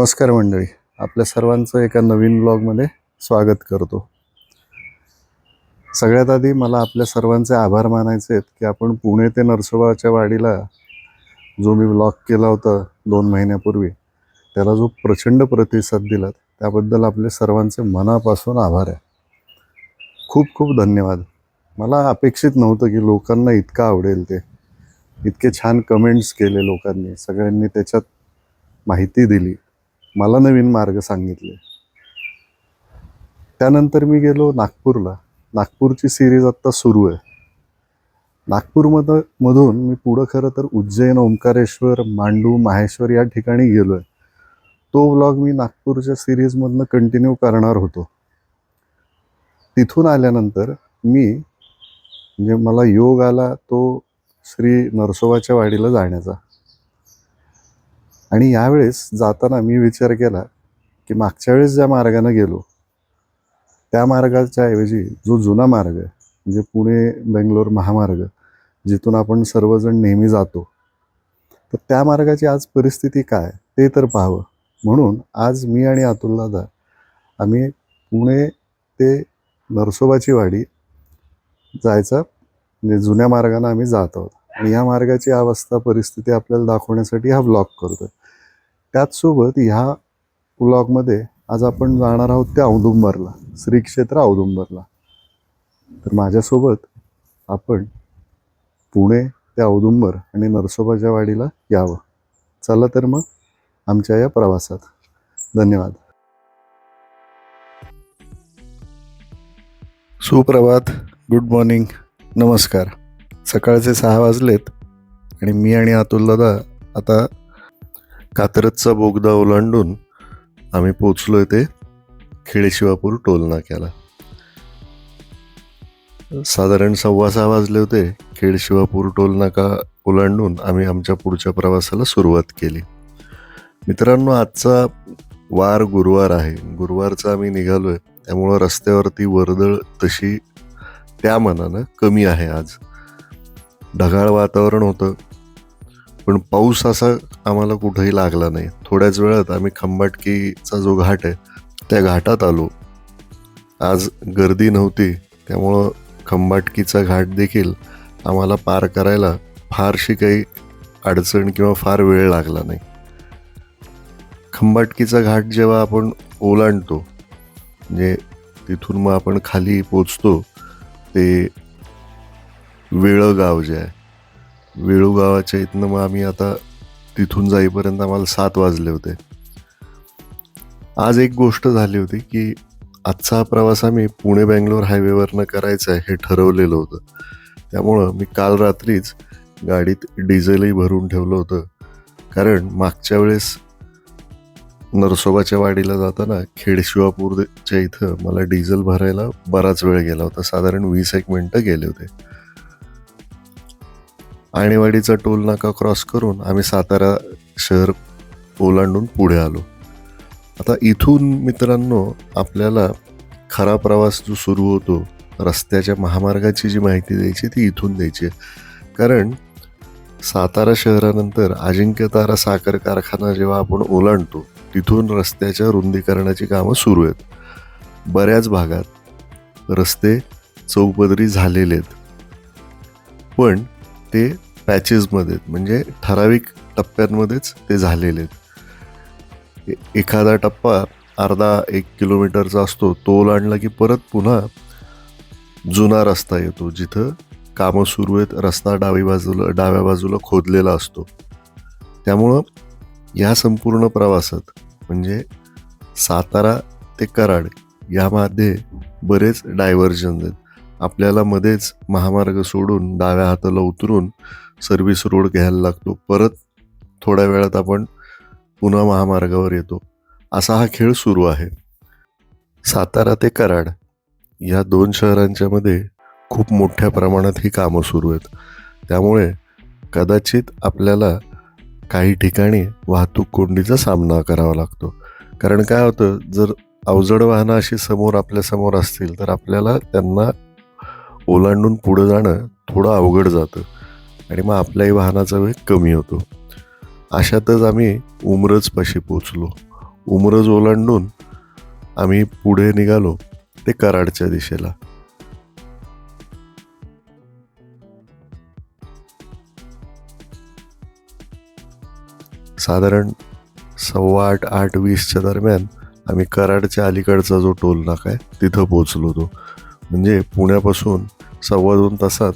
नमस्कार मंडळी. आपल्या सर्वांचं एका नवीन ब्लॉगमध्ये स्वागत करतो. सगळ्यात आधी मला आपल्या सर्वांचे आभार मानायचे आहेत की आपण पुणे ते नरसोबाच्या वाडीला जो मी ब्लॉग केला होता दोन महिन्यापूर्वी त्याला जो प्रचंड प्रतिसाद दिलात त्याबद्दल आपले सर्वांचे मनापासून आभार आहे. खूप खूप धन्यवाद. मला अपेक्षित नव्हतं की लोकांना इतकं आवडेल ते. इतके छान कमेंट्स केले लोकांनी सगळ्यांनी त्याच्यात माहिती दिली. मला नवीन मार्ग सांगितले. त्यानंतर मी गेलो नागपूरला. नागपूरची सिरीज आत्ता सुरू आहे. नागपूरमध मधून मी पुढं खरं तर उज्जैन ओंकारेश्वर मांडू माहेश्वर या ठिकाणी गेलो आहे तो व्लॉग मी नागपूरच्या सिरीजमधनं कंटिन्यू करणार होतो. तिथून आल्यानंतर मी म्हणजे मला योग आला तो श्री नरसोबाच्या वाडीला जाण्याचा. आणि यावेळेस जाताना मी विचार केला की मागच्या वेळेस ज्या मार्गानं गेलो त्या मार्गाच्या ऐवजी जो जुना मार्ग आहे म्हणजे पुणे बेंगलोर महामार्ग जिथून आपण सर्वजण नेहमी जातो तर त्या मार्गाची आज परिस्थिती काय ते तर पाहावं. म्हणून आज मी आणि अतुल दादा आम्ही पुणे ते नरसोबाची वाडी जायचा म्हणजे जुन्या मार्गाने आम्ही जात आहोत. आणि या मार्गाची अवस्था परिस्थिती आपल्याला दाखवण्यासाठी हा ब्लॉग करतोय. त्याचसोबत ह्या ब्लॉगमध्ये आज आपण जाणार आहोत त्या औदुंबरला श्री क्षेत्र औदुंबरला. तर माझ्यासोबत आपण पुणे ते औदुंबर आणि नरसोबाच्या वाडीला यावं. चला तर मग आमच्या या प्रवासात. धन्यवाद. सुप्रभात. गुड मॉर्निंग नमस्कार. सकाळचे सहा वाजलेत आणि मी आणि अतुल दादा आता कात्रजचा बोगदा ओलांडून आम्ही पोचलो आहे ते खेडेशिवापूर टोल नाक्याला. साधारण सव्वा सहा वाजले होते खेडशिवापूर टोल नाका ओलांडून आम्ही आमच्या पुढच्या प्रवासाला सुरुवात केली. मित्रांनो आजचा वार गुरुवार आहे. गुरुवारचा आम्ही निघालोय. त्यामुळं रस्त्यावरती वर्दळ तशी त्या मनानं कमी आहे आज. ढगाळ वातावरण होतं. पण पाऊस असा आम्हाला कुठंही लागला नाही. थोड्याच वेळात आम्ही खंबाटकीचा जो घाट आहे त्या घाटात आलो. आज गर्दी नव्हती त्यामुळं खंबाटकीचा घाट देखील आम्हाला पार करायला फारशी काही अडचण किंवा फार वेळ लागला नाही. खंबाटकीचा घाट जेव्हा आपण ओलांडतो म्हणजे तिथून मग आपण खाली पोचतो ते वेळगाव जे आहे वेळू गावाच्या इथनं मग आम्ही आता तिथून जाईपर्यंत आम्हाला सात वाजले होते. आज एक गोष्ट झाली होती की आजचा हा प्रवास आम्ही पुणे बँगलोर हायवेवरनं करायचा आहे हे ठरवलेलं होतं. त्यामुळं मी काल रात्रीच गाडीत डिझेलही भरून ठेवलं होतं. कारण मागच्या वेळेस नरसोबाच्या वाडीला जाताना खेडशिवापूरच्या इथं मला डिझेल भरायला बराच वेळ गेला होता. साधारण वीस एक मिनटं गेले होते. आणेवाडीचा टोल नाका क्रॉस करून आम्ही सातारा शहर ओलांडून पुढे आलो. आता इथून मित्रांनो आपल्याला खरा प्रवास जो सुरू होतो रस्त्याच्या महामार्गाची जी माहिती द्यायची ती इथून द्यायची आहे. कारण सातारा शहरानंतर अजिंक्य तारा साखर कारखाना जेव्हा आपण ओलांडतो तिथून रस्त्याच्या रुंदीकरणाची कामं सुरू आहेत. बऱ्याच भागात रस्ते चौपदरी झालेले आहेत. पण ते पॅचेसमध्ये आहेत म्हणजे ठराविक टप्प्यांमध्येच ते झालेले आहेत. एखादा टप्पा अर्धा एक किलोमीटरचा असतो तो ओलांडला की परत पुन्हा जुना रस्ता येतो जिथं कामं सुरू आहेत रस्ता डावी बाजूला डाव्या बाजूला खोदलेला असतो. त्यामुळं या संपूर्ण प्रवासात म्हणजे सातारा ते कराड यामध्ये बरेच डायव्हर्जन आहेत. आपल्याला मध्येच महामार्ग सोडून डाव्या हाताला उतरून सर्व्हिस रोड घ्यायला लागतो. परत थोड्या वेळात आपण पुन्हा महामार्गावर येतो. असा हा खेळ सुरू आहे. सातारा ते कराड या दोन शहरांच्या मध्ये खूप मोठ्या प्रमाणात ही कामं सुरू आहेत. त्यामुळे कदाचित आपल्याला काही ठिकाणी वाहतूक कोंडीचा सामना करावा लागतो. कारण काय होतं जर अवजड वाहनं अशी समोर आपल्यासमोर असतील तर आपल्याला त्यांना ओलांडून पुढं जाणं थोडं अवघड जातं आणि मग आपल्याही वाहनाचा वेग कमी होतो. अशातच आम्ही उमरजपाशी पोचलो उमरज ओलांडून आम्ही पुढे निघालो ते कराडच्या दिशेला. साधारण सव्वा आठ आठ वीसच्या दरम्यान आम्ही कराडच्या अलीकडचा जो टोल नाका आहे तिथं पोचलो होतो. म्हणजे पुण्यापासून सव्वा दोन तासात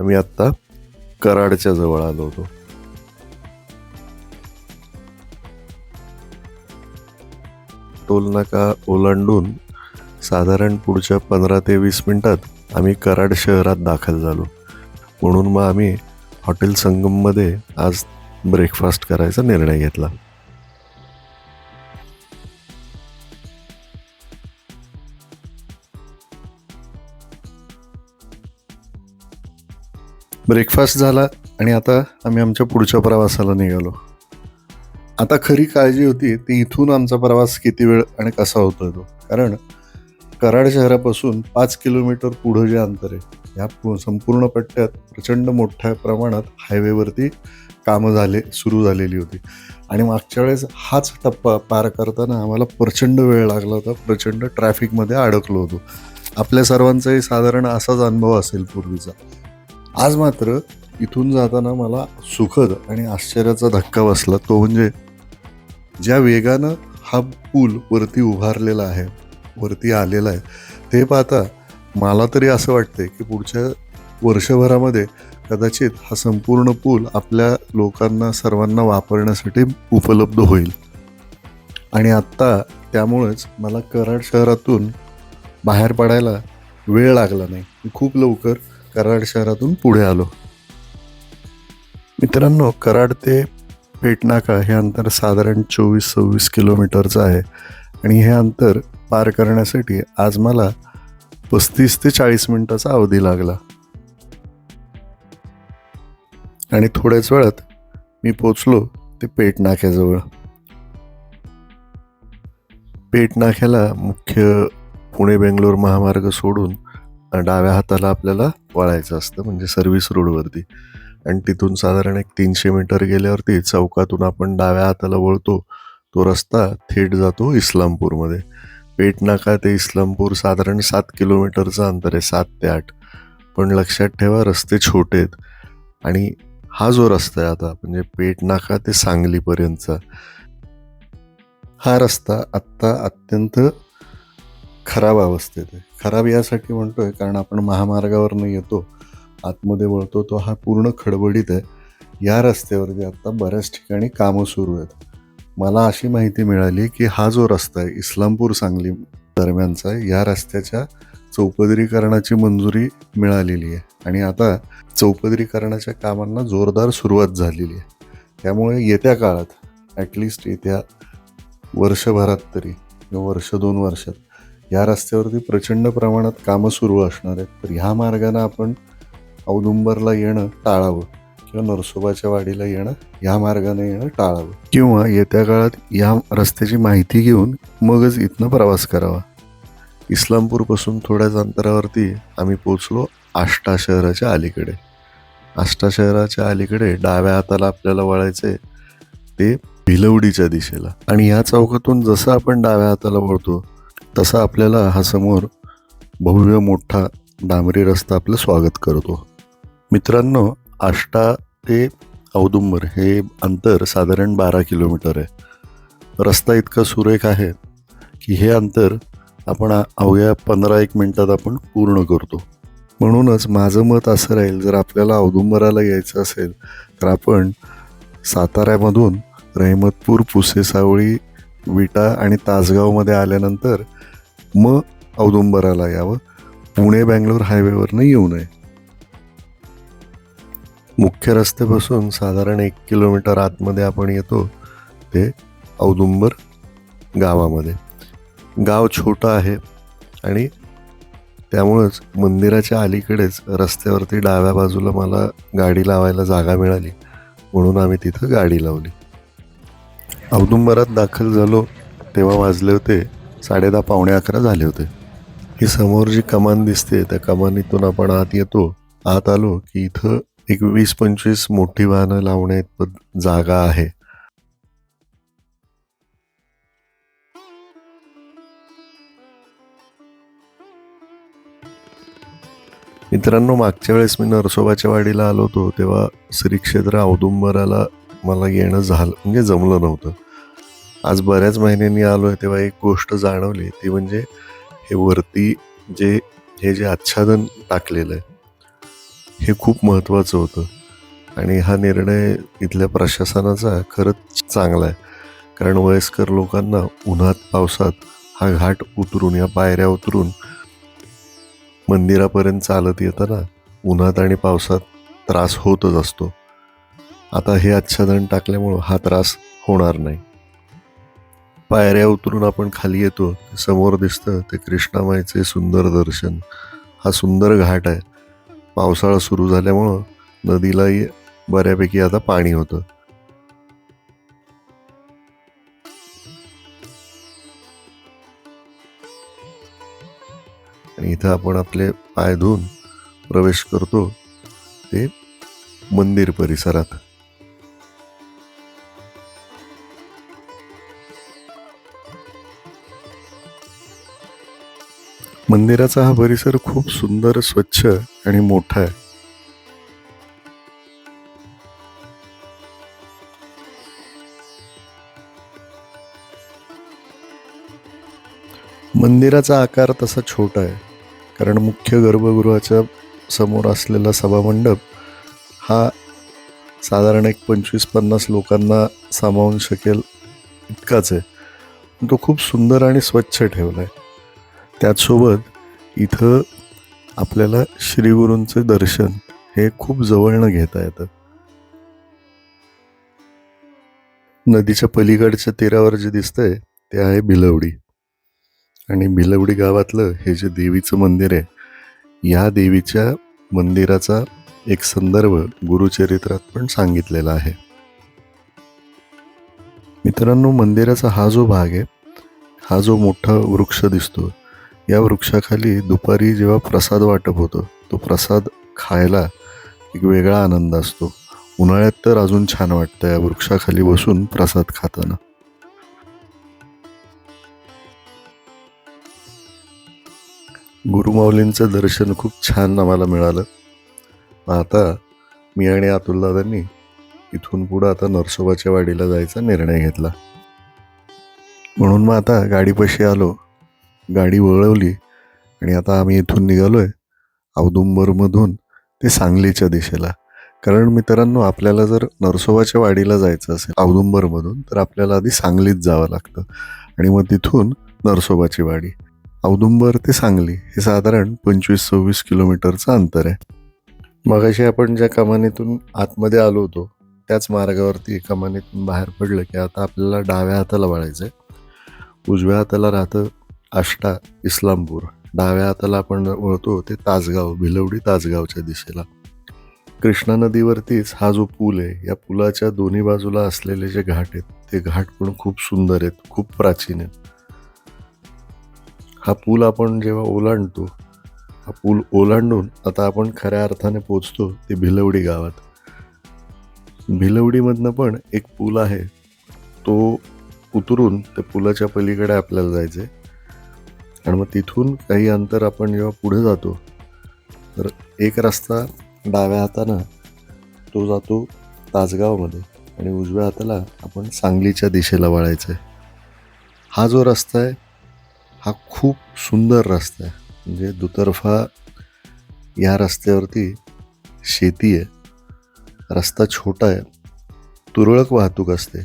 आम्ही आत्ता कराडच्या जवळ आलो होतो. टोल नाका ओलांडून साधारण पुढच्या पंधरा ते वीस मिनिटात आम्ही कराड शहरात दाखल झालो. म्हणून मग आम्ही हॉटेल संगममध्ये आज ब्रेकफास्ट करायचा निर्णय घेतला. ब्रेकफास्ट झाला आणि आता आम्ही आमच्या पुढच्या प्रवासाला निघालो. आता खरी काळजी होती ती इथून आमचा प्रवास किती वेळ आणि कसा होतोय तो? कारण कराड शहरापासून पाच किलोमीटर पुढं जे अंतर आहे ह्या संपूर्ण पट्ट्यात प्रचंड मोठ्या प्रमाणात हायवेवरती कामं झाले सुरू झालेली होती. आणि मागच्या वेळेस हाच टप्पा पार करताना आम्हाला प्रचंड वेळ लागला होता प्रचंड ट्रॅफिकमध्ये अडकलो होतो. आपल्या सर्वांचाही साधारण असाच अनुभव असेल पूर्वीचा. आज मात्र इथून जाताना मला सुखद आणि आश्चर्याचा धक्का बसला. तो म्हणजे ज्या वेगानं हा पूल वरती उभारलेला आहे वरती आलेला आहे ते पाहता मला तरी असं वाटतंय की पुढच्या वर्षभरामध्ये कदाचित हा संपूर्ण पूल आपल्या लोकांना सर्वांना वापरण्यासाठी उपलब्ध होईल. आणि आत्ता त्यामुळेच मला कराड शहरातून बाहेर पडायला वेळ लागला नाही. मी खूप लवकर कराड शहरातून पुढे आलो. मित्रांनो कराड ते पेटनाका हे अंतर साधारण चोवीस सव्वीस किलोमीटरचं आहे आणि हे अंतर पार करण्यासाठी आज मला पस्तीस ते चाळीस मिनिटाचा अवधी लागला. आणि थोड्याच वेळात मी पोचलो ते पेट पेटनाक्याला पेट मुख्य पुणे बेंगलोर महामार्ग सोडून डाव्या हाताला आपल्याला वळायचं असतं म्हणजे सर्व्हिस रोडवरती आणि तिथून साधारण एक तीनशे मीटर गेल्यावरती चौकातून आपण डाव्या हाताला वळतो तो रस्ता थेट जातो इस्लामपूरमध्ये. पेट नाका ते इस्लामपूर साधारण सात किलोमीटरचं अंतर आहे सात ते आठ. पण लक्षात ठेवा रस्ते छोटे आहेत. आणि हा जो रस्ता आहे आता म्हणजे पेट नाका ते सांगलीपर्यंतचा हा रस्ता आत्ता अत्यंत खराब अवस्थेत आहे. खराब यासाठी म्हणतोय कारण आपण महामार्गावरनं येतो आतमध्ये वळतो तो हा पूर्ण खडबडीत आहे. या रस्त्यावरती आता बऱ्याच ठिकाणी कामं सुरू आहेत. मला अशी माहिती मिळाली की हा जो रस्ता आहे इस्लामपूर सांगली दरम्यानचा आहे, या रस्त्याच्या चौपदरीकरणाची मंजुरी मिळालेली आहे. आणि आता चौपदरीकरणाच्या कामांना जोरदार सुरुवात झालेली आहे. त्यामुळे येत्या काळात ॲटलिस्ट येत्या वर्षभरात तरी किंवा वर्ष दोन वर्षात या रस्त्यावरती प्रचंड प्रमाणात कामं सुरू असणार आहेत. तर ह्या मार्गानं आपण औदुंबरला येणं टाळावं किंवा नरसोबाच्या वाडीला येणं ह्या मार्गाने येणं टाळावं. किंवा येत्या काळात या रस्त्याची माहिती घेऊन मगच इथनं प्रवास करावा. इस्लामपूरपासून थोड्याच अंतरावरती आम्ही पोचलो आष्टा शहराच्या अलीकडे. आष्टा शहराच्या अलीकडे डाव्या हाताला आपल्याला वळायचे ते भिलवडीच्या दिशेला. आणि या चौकातून जसं आपण डाव्या हाताला वळतो तसा आपल्याला हा समोर भव्य मोठा डांबरी रस्ता आपलं स्वागत करतो. मित्रांनो आष्टा ते औदुंबर हे अंतर साधारण बारा किलोमीटर आहे. रस्ता इतका सुरेख आहे की हे अंतर आपण अवघ्या पंधरा एक मिनटात आपण पूर्ण करतो. म्हणूनच माझं मत असं राहील जर आपल्याला औदुंबराला यायचं असेल तर आपण साताऱ्यामधून रहमतपूर पुसे सावळी विटा आणि तासगावमध्ये आल्यानंतर मग औदुंबराला यावं. पुणे बँगलोर हायवेवरनं येऊ नये. मुख्य रस्त्यापासून साधारण एक किलोमीटर आतमध्ये आपण येतो ते औदुंबर गावामध्ये. गाव छोटं आहे आणि त्यामुळंच मंदिराच्या अलीकडेच रस्त्यावरती डाव्या बाजूला मला गाडी लावायला जागा मिळाली म्हणून आम्ही तिथं गाडी लावली. औदुंबरात दाखल झालो तेव्हा वाजले होते साडेदहा पावणे अकरा झाले होते. ही समोर जी कमान दिसते त्या कमानीतून आपण आत येतो. आत आलो की इथं एक वीस पंचवीस मोठी वाहनं लावण्यात जागा आहे. मित्रांनो मागच्या वेळेस मी नरसोबाच्या वाडीला आलो होतो तेव्हा श्री क्षेत्र औदुंबराला मला येणं झालं म्हणजे जमलं नव्हतं. आज बऱ्याच महिन्यांनी आलो आहे तेव्हा एक गोष्ट जाणवली. ती म्हणजे हे वरती जे हे जे आच्छादन टाकलेलं आहे हे खूप महत्त्वाचं होतं. आणि हा निर्णय इथल्या प्रशासनाचा खरंच चांगला आहे. कारण वयस्कर लोकांना उन्हात पावसात हा घाट उतरून या पायऱ्या उतरून मंदिरापर्यंत चालत येताना उन्हात आणि पावसात त्रास होतच असतो. आता हे आच्छादन टाकल्यामुळं हा त्रास होणार नाही. पायऱ्या उतरून आपण खाली येतो समोर दिसतं ते कृष्णामाईचे सुंदर दर्शन. हा सुंदर घाट आहे. पावसाळा सुरू झाल्यामुळं नदीलाही बऱ्यापैकी आता पाणी होतं. आणि इथं आपण आपले पाय धुवून प्रवेश करतो ते मंदिर परिसरात. मंदिराचा हा परिसर खूप सुंदर स्वच्छ आणि मोठा आहे. मंदिराचा आकार तसा छोटा आहे कारण मुख्य गर्भगृहाच्या समोर असलेला सभामंडप हा साधारण एक पंचवीस पन्नास लोकांना सामावून शकेल इतकाच आहे. तो खूप सुंदर आणि स्वच्छ ठेवला आहे. त्याचसोबत इथं आपल्याला श्रीगुरूंचं दर्शन हे खूप जवळनं घेता येतं. नदीच्या पलीकडच्या तीरावर जे दिसतंय ते आहे भिलवडी. आणि भिलवडी गावातलं हे जे देवीचं मंदिर आहे या देवीच्या मंदिराचा एक संदर्भ गुरुचरित्रात पण सांगितलेला आहे. मित्रांनो मंदिराचा हा जो भाग आहे हा जो मोठा वृक्ष दिसतो या वृक्षाखाली दुपारी जेव्हा प्रसाद वाटप होतं तो प्रसाद खायला एक वेगळा आनंद असतो. उन्हाळ्यात तर अजून छान वाटतं या वृक्षाखाली बसून प्रसाद खाताना. गुरुमाऊलींचं दर्शन खूप छान आम्हाला मिळालं. मग आता मी आणि अतुलदादांनी इथून पुढं आता नरसोबाच्या वाडीला जायचा निर्णय घेतला. म्हणून मग आता गाडीपाशी आलो. गाडी वळवली आणि आता आम्ही इथून निघालो आहे औदुंबरमधून ते सांगलीच्या दिशेला. कारण मित्रांनो आपल्याला जर नरसोबाच्या वाडीला जायचं असेल औदुंबरमधून तर आपल्याला आधी सांगलीत जावं लागतं. आणि मग तिथून नरसोबाची वाडी. औदुंबर ते सांगली हे साधारण पंचवीस सव्वीस किलोमीटरचं अंतर आहे. मगाशी आपण ज्या कमानीतून आतमध्ये आलो होतो त्याच मार्गावरती कमानीतून बाहेर पडलं की आता आपल्याला डाव्या हाताला वळायचं आहे उजव्या हाताला राहतं आष्टा इस्लामपूर. डाव्या हाताला आपण वळतो ते तासगाव भिलवडी तासगावच्या दिशेला. कृष्णा नदीवरतीच हा जो पूल आहे या पुलाच्या दोन्ही बाजूला असलेले जे घाट आहेत ते घाट पण खूप सुंदर आहेत खूप प्राचीन आहेत. हा पूल आपण जेव्हा ओलांडतो हा पूल ओलांडून आता आपण खऱ्या अर्थाने पोचतो ते भिलवडी गावात. भिलवडीमधनं पण एक पूल आहे तो उतरून त्या पुलाच्या पलीकडे आपल्याला जायचं आहे आणि मग तिथून काही अंतर आपण जेव्हा पुढे जातो तर एक रस्ता डाव्या हातानं तो जातो तासगावमध्ये आणि उजव्या हाताला आपण सांगलीच्या दिशेला वळायचं आहे हा जो रस्ता आहे हा खूप सुंदर रस्ता आहे. म्हणजे दुतर्फा या रस्त्यावरती शेती आहे. रस्ता छोटा आहे. तुरळक वाहतूक असते.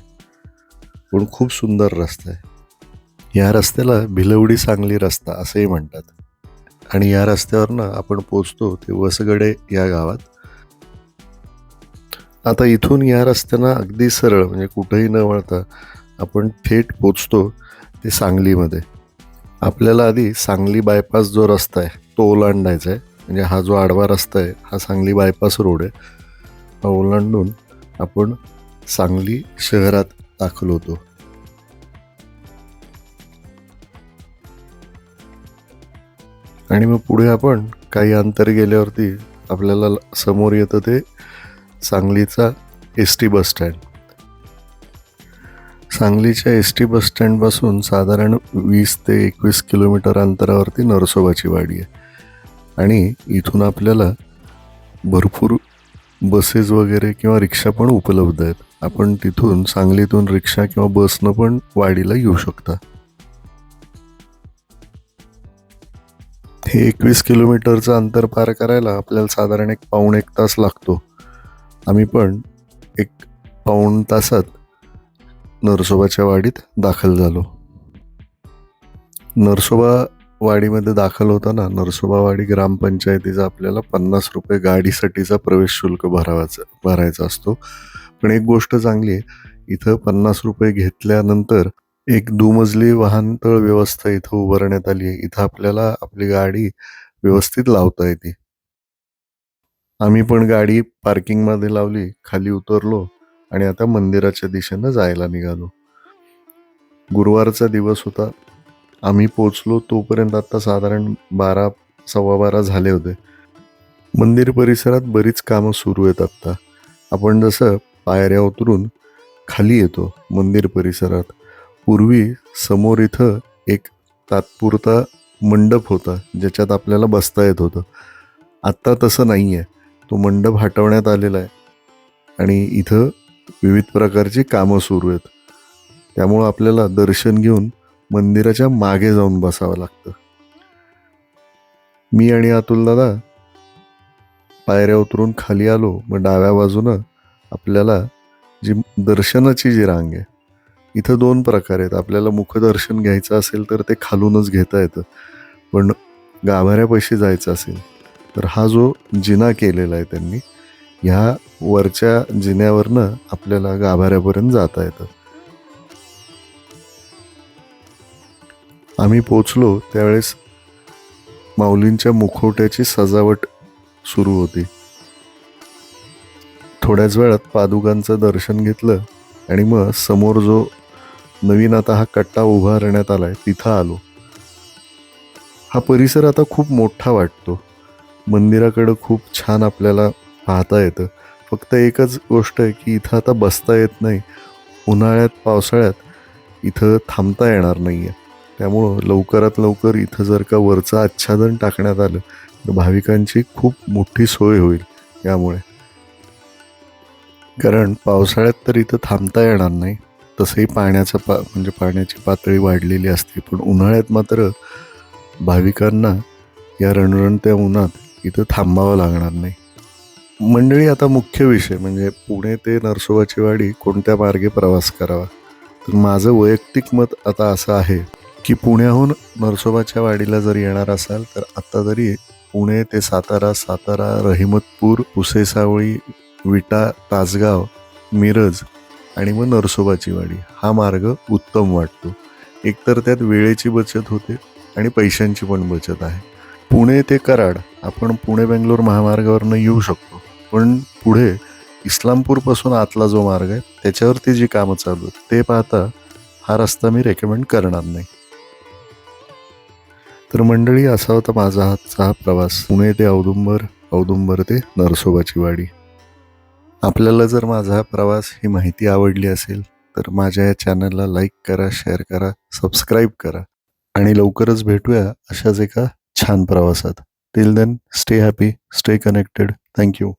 पण खूप सुंदर रस्ता आहे. या रस्त्याला भिलवडी सांगली रस्ता असंही म्हणतात. आणि या रस्त्यावरनं आपण पोचतो ते वसगडे या गावात. आता इथून या रस्त्यानं अगदी सरळ म्हणजे कुठंही न वळता आपण थेट पोचतो ते सांगलीमध्ये. आपल्याला आधी सांगली बायपास जो रस्ता आहे तो ओलांडायचा आहे. म्हणजे हा जो आडवा रस्ता आहे हा सांगली बायपास रोड आहे. हा ओलांडून आपण सांगली शहरात दाखल होतो. आणि मग पुढे आपण काही अंतर गेल्यावरती आपल्याला समोर येतं ते सांगलीचा एस टी बस स्टँड. सांगलीच्या एस टी बस स्टँडपासून साधारण वीस ते एकवीस किलोमीटर अंतरावरती नरसोबाची वाडी आहे. आणि इथून आपल्याला भरपूर बसेस वगैरे किंवा रिक्षा पण उपलब्ध आहेत. आपण तिथून सांगलीतून रिक्षा किंवा बसनं पण वाडीला येऊ शकता. हे एकवीस किलोमीटरचं अंतर पार करायला आपल्याला साधारण एक पाऊण एक तास लागतो. आम्ही पण एक पाऊण तासात नरसोबाच्या वाडीत दाखल झालो. नरसोबा वाडीमध्ये दाखल होताना नरसोबा वाडी ग्रामपंचायतीचा आपल्याला पन्नास रुपये गाडीसाठीचा प्रवेश शुल्क भरावाचा भरायचा असतो. पण एक गोष्ट चांगली आहे इथं पन्नास रुपये घेतल्यानंतर एक दुमजली वाहनतळ व्यवस्था इथं उभारण्यात आली आहे. इथं आपल्याला आपली गाडी व्यवस्थित लावता येते. आम्ही पण गाडी पार्किंगमध्ये लावली खाली उतरलो आणि आता मंदिराच्या दिशेनं जायला निघालो. गुरुवारचा दिवस होता. आम्ही पोचलो तोपर्यंत आता साधारण बारा सव्वा बारा झाले होते. मंदिर परिसरात बरीच कामं सुरू आहेत आत्ता. आपण जसं पायऱ्या उतरून खाली येतो मंदिर परिसरात. पूर्वी समोर इथं एक तात्पुरता मंडप होता ज्याच्यात आपल्याला बसता येत होतं. आत्ता तसं नाही आहे तो मंडप हटवण्यात आलेला आहे. आणि इथं विविध प्रकारची कामं सुरू आहेत. त्यामुळं आपल्याला दर्शन घेऊन मंदिराच्या मागे जाऊन बसावं लागतं. मी आणि अतुल दादा पायऱ्या उतरून खाली आलो मग डाव्या बाजूनं आपल्याला जी दर्शनाची जी रांग आहे इथं दोन प्रकार आहेत. आपल्याला मुखदर्शन घ्यायचं असेल तर ते खालूनच घेता येतं. पण गाभाऱ्यापाशी जायचं असेल तर हा जो जिना केलेला आहे त्यांनी ह्या वरच्या जिन्यावरनं आपल्याला गाभाऱ्यापर्यंत जाता येतं. आम्ही पोचलो त्यावेळेस माऊलींच्या मुखवट्याची सजावट सुरू होती. थोड्याच वेळात पादुकांचं दर्शन घेतलं आणि मग समोर जो नवीन आता हा कट्टा उभारण्यात आलाय तिथं आलो. हा परिसर आता खूप मोठा वाटतो. मंदिराकडं खूप छान आपल्याला पाहता येतं. फक्त एकच गोष्ट आहे की इथं आता बसता येत नाही. उन्हाळ्यात पावसाळ्यात इथं थांबता येणार नाही आहे त्यामुळं लवकरात लवकर इथं जर का वरचं आच्छादन टाकण्यात आलं तर भाविकांची खूप मोठी सोय होईल यामुळे. कारण पावसाळ्यात तर इथं थांबता येणार नाही. तसंही पाण्याचं पा म्हणजे पाण्याची पातळी वाढलेली असते. पण उन्हाळ्यात मात्र भाविकांना या रणरणत्या उन्हात इथं थांबावं लागणार नाही. मंडळी आता मुख्य विषय म्हणजे पुणे ते नरसोबाची वाडी कोणत्या मार्गे प्रवास करावा? तर माझं वैयक्तिक मत आता असं आहे की पुण्याहून नरसोबाच्या वाडीला जर येणार असाल तर आत्ता जरी पुणे ते सातारा सातारा रहिमतपूर पुसेसावळी विटा तासगाव मिरज आणि मग नरसोबाची वाडी. हा मार्ग उत्तम वाटतो. एकतर त्यात वेळेची बचत होते आणि पैशांची पण बचत आहे. पुणे ते कराड आपण पुणे बेंगलोर महामार्गावरनं येऊ शकतो. पण पुढे इस्लामपूरपासून आतला जो मार्ग आहे त्याच्यावरती जी कामं चालू आहेत ते पाहता हा रस्ता मी रेकमेंड करणार नाही. तर मंडळी असा होता माझा हातचा हा प्रवास. पुणे ते औदुंबर औदुंबर ते नरसोबाची वाडी. आपल्याला जर माझा प्रवास ही माहिती आवडली असेल तर माझ्या या चॅनलला लाईक करा शेअर करा सबस्क्राईब करा आणि लवकरच भेटूया अशाच एका छान प्रवासात. Till then stay happy stay connected thank you